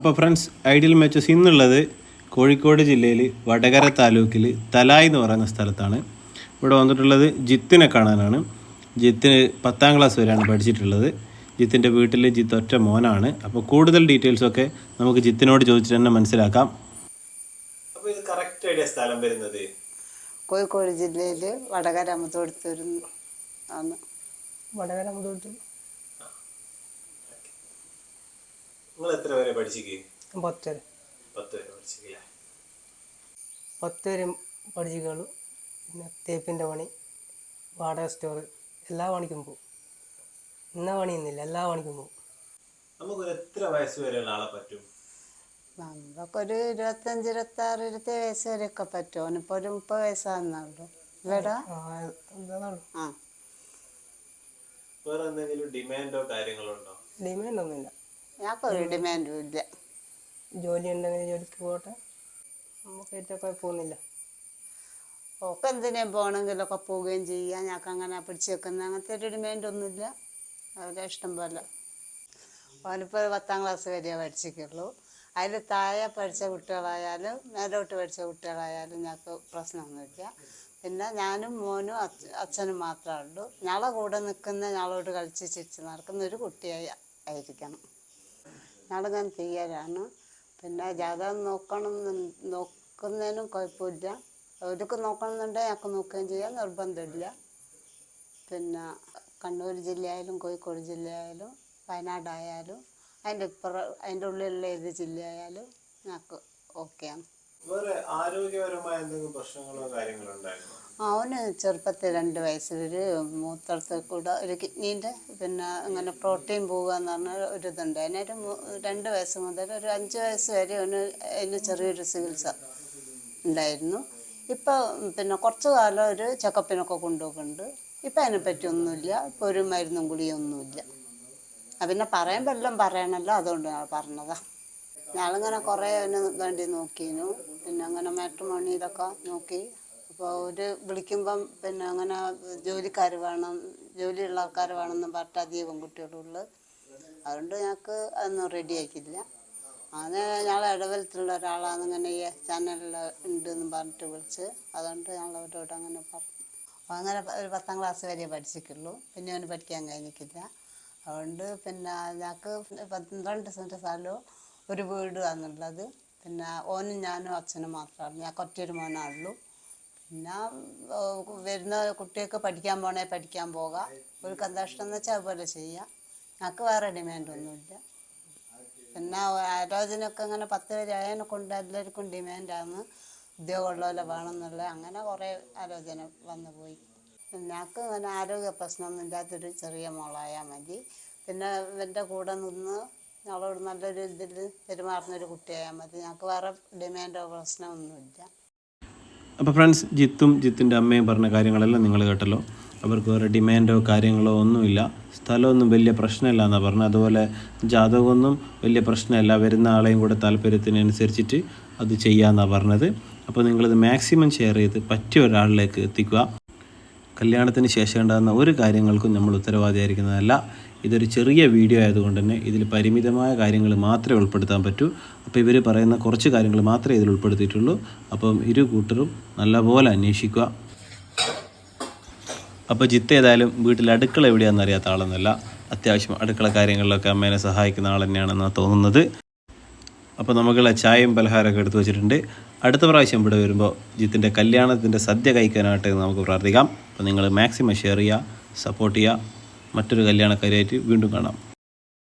അപ്പോൾ friends ideal matches ഇന്നുള്ളത് കോഴിക്കോട് ജില്ലയിൽ വടകര താലൂക്കിൽ തലായ് എന്ന് പറയുന്ന സ്ഥലത്താണ്. ഇവിടെ വന്നിട്ടുള്ളത് ജിത്തിനെ കാണാനാണ്. ജിത്തിന് പത്താം ക്ലാസ് വരെയാണ് പഠിച്ചിട്ടുള്ളത്. ജിത്തിന്റെ വീട്ടിൽ ജിത്ത് ഒറ്റ മോനാണ്. അപ്പോൾ കൂടുതൽ ഡീറ്റെയിൽസൊക്കെ നമുക്ക് ജിത്തിനോട് ചോദിച്ചിട്ട് തന്നെ മനസ്സിലാക്കാം. അപ്പോൾ ഇത് കറക്റ്റ് ഐഡിയ സ്ഥലം വരുന്നത്? കോഴിക്കോട് ജില്ലയിൽ വടകര മുത്തോടുത്തൂർ ആണ്. വടകര മുതോട്ട് നിങ്ങൾ എത്ര വരെ പഠിച്ചിക്ക്? പത്ത് വരെ. പത്ത് വരെ പഠിച്ചില്ലേ പത്ത് വരെ പഠിച്ചിട്ടുള്ളൂ പിന്നെ തേപ്പിന്റെ പണി വാടക സ്റ്റോർ എല്ലാ പണിക്കും പോകും. ഇന്ന പണിയൊന്നുമില്ല എല്ലാ പണിക്കും പോകും. നമുക്കൊരു എത്ര വയസ്സ് വരെയുള്ള ആളെ പറ്റും? നമുക്കൊരു ഇരുപത്തഞ്ച് ഇരുപത്തി ആറ് ഇരുപത്തി വയസ്സ് വരെയൊക്കെ പറ്റും. അവനിപ്പോൾ ഒരു മുപ്പത് വയസ്സാകുന്നുള്ളൂ ഇല്ലടാ എന്താണ് ആ വേറെ എന്തെങ്കിലും ഡിമാൻഡോ കാര്യങ്ങളോ ഉണ്ടോ? ഡിമാൻഡ് ഒന്നുമില്ല ഞങ്ങൾക്കൊരു ഡിമാൻഡും ഇല്ല ജോലി ഉണ്ടെങ്കിൽ ജോലിക്ക് പോകട്ടെ നമുക്ക് ഏറ്റവും കുഴപ്പമൊന്നുമില്ല. ഒക്കെ എന്തിനേം പോകണമെങ്കിലൊക്കെ പോവുകയും ചെയ്യാം. ഞങ്ങൾക്ക് അങ്ങനെ പിടിച്ചു വെക്കുന്ന അങ്ങനത്തെ ഒരു ഡിമാൻഡൊന്നുമില്ല അവരുടെ ഇഷ്ടം പോലെ. അവനിപ്പോൾ പത്താം ക്ലാസ് വരെയേ പഠിച്ചിട്ടുള്ളൂ. അതിൽ താഴെ പഠിച്ച കുട്ടികളായാലും മേലോട്ട് പഠിച്ച കുട്ടികളായാലും ഞങ്ങൾക്ക് പ്രശ്നമൊന്നുമില്ല. പിന്നെ ഞാനും മോനും അച്ഛനും മാത്രമേ ഉള്ളൂ. ഞങ്ങളെ കൂടെ നിൽക്കുന്ന ഞങ്ങളോട് കളിച്ച് ചിരിച്ച് നടക്കുന്ന ഒരു കുട്ടിയായി ആയിരിക്കണം. ഞങ്ങളിങ്ങനെ ചെയ്യാനാണ്. പിന്നെ ജാതകം നോക്കണം നോക്കുന്നതിനും കുഴപ്പമില്ല. അവർക്ക് നോക്കണമെന്നുണ്ടെങ്കിൽ ഞങ്ങൾക്ക് നോക്കുകയും ചെയ്യാം. നിർബന്ധമില്ല. പിന്നെ കണ്ണൂർ ജില്ലയായാലും കോഴിക്കോട് ജില്ലയായാലും വയനാടായാലും അതിന്റെ ഇപ്പുറം അതിന്റെ ഉള്ളിലുള്ള ഏത് ജില്ലയായാലും ഞങ്ങൾക്ക് ഓക്കെയാണ്. ആരോഗ്യപരമായ എന്തെങ്കിലും പ്രശ്നങ്ങളോ കാര്യങ്ങളോ ഉണ്ടായിരുന്നു? അവന് ചെറുപ്പത്തിൽ രണ്ട് വയസ്സിൽ ഒരു മൂത്രത്തിൽ കൂടെ ഒരു കിഡ്നീന്റെ പിന്നെ അങ്ങനെ പ്രോട്ടീൻ പോവുക എന്ന് പറഞ്ഞ ഒരു ഇതുണ്ട് അതിനൊരു രണ്ട് വയസ്സ് മുതൽ ഒരു അഞ്ച് വയസ്സ് വരെ അവന് അതിന് ചെറിയൊരു ചികിത്സ ഉണ്ടായിരുന്നു. ഇപ്പോൾ പിന്നെ കുറച്ച് കാലം ഒരു ചെക്കപ്പിനൊക്കെ കൊണ്ടുപോകുന്നുണ്ട് ഇപ്പം അതിനെപ്പറ്റി ഒന്നുമില്ല. ഇപ്പോൾ ഒരു മരുന്നും കുടിയൊന്നുമില്ല ആ പിന്നെ പറയുമ്പോൾ എല്ലാം പറയണല്ലോ. അതുകൊണ്ട് പറഞ്ഞതാണ് ഞങ്ങളിങ്ങനെ കുറേ അതിന് വേണ്ടി നോക്കിയിരുന്നു പിന്നെ അങ്ങനെ മാട്രിമോണി ഇതൊക്കെ നോക്കി. അപ്പോൾ ഒരു വിളിക്കുമ്പം പിന്നെ അങ്ങനെ ജോലിക്കാർ വേണം ജോലിയുള്ള ആൾക്കാർ വേണമെന്ന് പറഞ്ഞിട്ട് അധികം പെൺകുട്ടികളുള്ളു അതുകൊണ്ട് ഞങ്ങൾക്ക് അതൊന്നും റെഡി ആക്കിയില്ല അങ്ങനെ ഞങ്ങൾ ഇടവലത്തിലുള്ള ഒരാളാണ് ഇങ്ങനെ ഈ ചാനലിൽ ഉണ്ട് എന്ന് പറഞ്ഞിട്ട് വിളിച്ച് അതുകൊണ്ട് ഞങ്ങൾ അവരോട് അങ്ങനെ പറഞ്ഞു. അങ്ങനെ ഒരു പത്താം ക്ലാസ് വരെ പഠിച്ചിട്ടുള്ളൂ. പിന്നെ അവന് പഠിക്കാൻ കഴിഞ്ഞിട്ടില്ല. അതുകൊണ്ട് പിന്നെ ഞങ്ങൾക്ക് പന്ത്രണ്ട് സെന്റ് സ്ഥലവും ഒരു വീട് ആണുള്ളത് പിന്നെ ഓനും ഞാനും അച്ഛനും മാത്രമാണ് ഞാൻ കുറച്ചൊരു മോനാണുള്ളൂ. പിന്നെ വരുന്ന കുട്ടിയൊക്കെ പഠിക്കാൻ പോണേ പഠിക്കാൻ പോകാം. ഒരു കന്താഷ്ടം എന്ന് വെച്ചാൽ അതുപോലെ ചെയ്യാം. ഞങ്ങൾക്ക് വേറെ ഡിമാൻഡൊന്നുമില്ല പിന്നെ ആലോചനയൊക്കെ അങ്ങനെ പത്ത് പേര് ആയതിനെ കൊണ്ട് എല്ലാവർക്കും ഡിമാൻഡാണ് ഉദ്യോഗമുള്ളവരെ വേണമെന്നുള്ള അങ്ങനെ കുറേ ആലോചന വന്നു പോയി. ഞങ്ങൾക്ക് അങ്ങനെ ആരോഗ്യ പ്രശ്നമൊന്നും ഇല്ലാത്തൊരു ചെറിയ മോളായാൽ മതി. പിന്നെ ഇവന്റെ കൂടെ നിന്ന് ഞങ്ങളോട് നല്ലൊരു ഇതിൽ പെരുമാറുന്നൊരു കുട്ടിയായാൽ മതി. ഞങ്ങൾക്ക് വേറെ ഡിമാൻഡോ പ്രശ്നമൊന്നുമില്ല. അപ്പോൾ ഫ്രണ്ട്സ് ജിത്തും ജിത്തിന്റെ അമ്മയും പറഞ്ഞ കാര്യങ്ങളെല്ലാം നിങ്ങൾ കേട്ടല്ലോ. അവർക്ക് വേറെ ഡിമാൻഡോ കാര്യങ്ങളോ ഒന്നുമില്ല. സ്ഥലമൊന്നും വലിയ പ്രശ്നമില്ല എന്നാണ് പറഞ്ഞത് അതുപോലെ ജാതകമൊന്നും വലിയ പ്രശ്നമല്ല. വരുന്ന ആളെയും കൂടെ താല്പര്യത്തിനനുസരിച്ചിട്ട് അത് ചെയ്യാമെന്നാണ് പറഞ്ഞത്. അപ്പോൾ നിങ്ങളിത് മാക്സിമം ഷെയർ ചെയ്ത് പറ്റിയ ഒരാളിലേക്ക് എത്തിക്കുക. കല്യാണത്തിന് ശേഷം ഉണ്ടാകുന്ന ഒരു കാര്യങ്ങൾക്കും നമ്മൾ ഉത്തരവാദിയായിരിക്കുന്നതല്ല. ഇതൊരു ചെറിയ വീഡിയോ ആയതുകൊണ്ട് തന്നെ ഇതിൽ പരിമിതമായ കാര്യങ്ങൾ മാത്രമേ ഉൾപ്പെടുത്താൻ പറ്റൂ. അപ്പോൾ ഇവർ പറയുന്ന കുറച്ച് കാര്യങ്ങൾ മാത്രമേ ഇതിൽ ഉൾപ്പെടുത്തിയിട്ടുള്ളൂ. അപ്പം ഇരു കൂട്ടരും നല്ലപോലെ അന്വേഷിക്കുക. അപ്പോൾ ജിത്ത് ഏതായാലും വീട്ടിൽ അടുക്കള എവിടെയാണെന്ന് അറിയാത്ത ആളൊന്നുമല്ല. അത്യാവശ്യം അടുക്കള കാര്യങ്ങളിലൊക്കെ അമ്മേനെ സഹായിക്കുന്ന ആൾ തന്നെയാണെന്നാണ് തോന്നുന്നത്. അപ്പോൾ നമുക്കുള്ള ചായയും പലഹാരമൊക്കെ എടുത്തു വെച്ചിട്ടുണ്ട്. അടുത്ത പ്രാവശ്യം ഇവിടെ വരുമ്പോൾ ജിത്തിന്റെ കല്യാണത്തിന്റെ സദ്യ കഴിക്കാനായിട്ട് നമുക്ക് പ്രാർത്ഥിക്കാം. അപ്പോൾ നിങ്ങൾ മാക്സിമം ഷെയർ ചെയ്യുക സപ്പോർട്ട് ചെയ്യുക. മറ്റൊരു കല്യാണക്കാരിയായിട്ട് വീണ്ടും കാണാം.